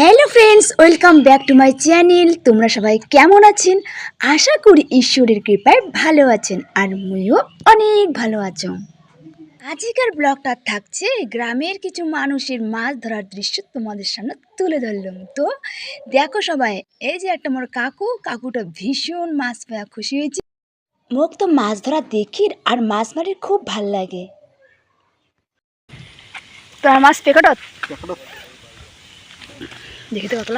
Hello friends welcome back to my channel তোমরা সবাই কেমন আছেন? আশা করি ঈশ্বরের কৃপায় ভালো আছেন আর মুইও অনেক ভালো আছো। আজকের ব্লগটা থাকছে গ্রামের কিছু মানুষের মাছ ধরার দৃশ্য তোমাদের সামনে তুলে ধরলাম। তো দেখো সবাই এই যে একটা মোর কাকু কাকুটা ভীষণ মাছ পাওয়া খুশি হয়েছে। মোক তো মাছ ধরা দেখির আর মাছ মারির খুব ভালো লাগে। তোমার মাছ পেকট তো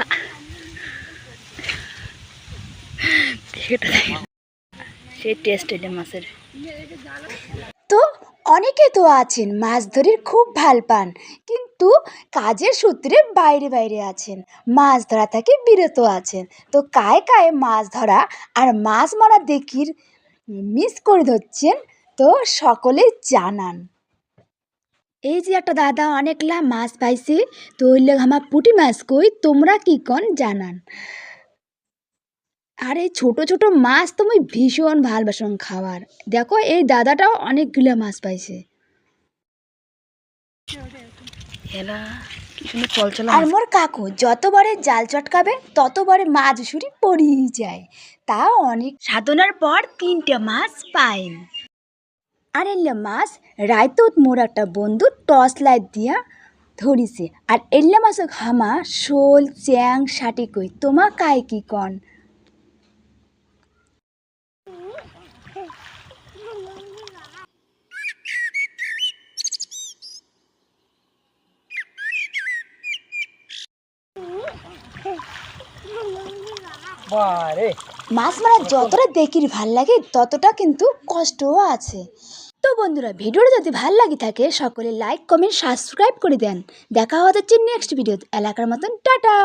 সেই টেস্ট এলে মাছের তো অনেকে তো আছেন মাছ ধরির খুব ভালো পান কিন্তু কাজের সূত্রে বাইরে বাইরে আছেন মাছ ধরা থেকে বিরত আছেন তো কায় কায় মাছ ধরা আর মাছ মারা দেখির মিস করে ধরছেন তো সকলেই জানান এই যে একটা দাদা অনেকলা মাছ পাইছে তো ওই লেগে আমার পুঁটি মাছ কই তোমরা কি কন জানান। আর এই ছোট ছোট মাছ তো মুই ভীষণ ভালবাসন খাওয়ার। দেখো এই দাদাটাও অনেকগুলো মাছ পাইছে। আর মোর কাকু যতবারে জাল চটকাবে ততবারে মাছ উসুরি পড়িয়ে যায়। তাও অনেক। সাধনার পর তিনটে মাছ পাই আর এলে মাছ রায়তত মোর একটা বন্ধু টর্চ লাইট দিয়া ধরিছে। আর এল্লা মাছ হামা শোল, চ্যাং সাটি কই, তোমা কায় কি কন? বারে। মাছ মারা যতটা দেখির ভালো লাগে, ততটা কিন্তু কষ্টও আছে। তো বন্ধুরা, ভিডিওটা যদি ভালো লাগে থাকে, সকলে লাইক কমেন্ট সাবস্ক্রাইব করে দেন। দেখা হচ্ছে নেক্সট ভিডিও এলাকার মতন, টাটা!